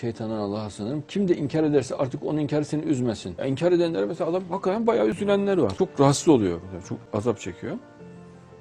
Şeytandan Allah'a sığınırım. Kim de inkar ederse artık onun inkarı seni üzmesin. Ya inkar edenlere mesela adam hakikaten bayağı üzülenler var. Çok rahatsız oluyor. Çok azap çekiyor.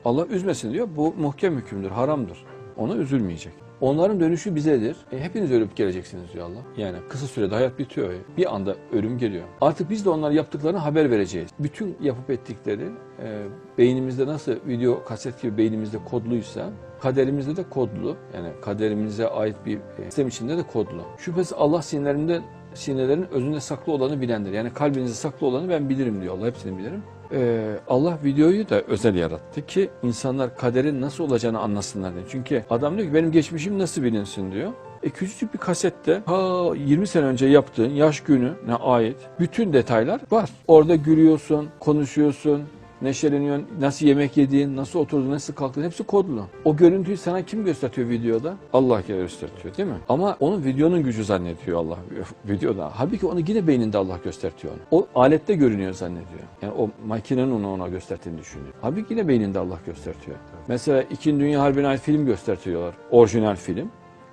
Allah üzmesin diyor. Bu muhkem hükümdür, haramdır. Ona üzülmeyecek. Onların dönüşü bizedir. E, hepiniz ölüp geleceksiniz diyor Allah. Yani kısa sürede hayat bitiyor. ya. Bir anda ölüm geliyor. Artık biz de onlar yaptıklarını haber vereceğiz. Bütün yapıp ettikleri e, beynimizde nasıl video kaset gibi beynimizde kodluysa kaderimizde de kodlu. Yani kaderimize ait bir e, sistem içinde de kodlu. Şüphesiz Allah sinirlerinde sinirlerin özünde saklı olanı bilendir. Yani kalbinizde saklı olanı ben bilirim diyor Allah. Hepsini bilirim. Ee, Allah videoyu da özel yarattı ki insanlar kaderin nasıl olacağını anlasınlar diye. Çünkü adam diyor ki benim geçmişim nasıl bilinsin diyor. E küçücük bir kasette ha 20 sene önce yaptığın yaş gününe ait bütün detaylar var. Orada gülüyorsun, konuşuyorsun, neşeleniyorsun, nasıl yemek yediğin, nasıl oturdun, nasıl kalktın hepsi kodlu. O görüntüyü sana kim gösteriyor videoda? Allah gösteriyor değil mi? Ama onun videonun gücü zannediyor Allah videoda. Halbuki onu yine beyninde Allah gösteriyor onu. O alette görünüyor zannediyor. Yani o makinenin onu ona gösterdiğini düşünüyor. Halbuki yine beyninde Allah gösteriyor. Mesela İkinci Dünya Harbi'ne ait film gösteriyorlar. Orijinal film.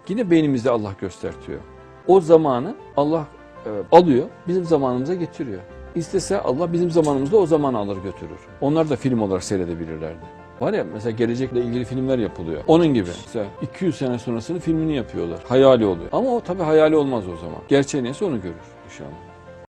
Yine beynimizde Allah gösteriyor. O zamanı Allah e, alıyor, bizim zamanımıza getiriyor. İstese Allah bizim zamanımızda o zaman alır götürür. Onlar da film olarak seyredebilirlerdi. Var ya mesela gelecekle ilgili filmler yapılıyor. Onun gibi. Mesela 200 sene sonrasını filmini yapıyorlar. Hayali oluyor. Ama o tabii hayali olmaz o zaman. Gerçeği neyse onu görür inşallah.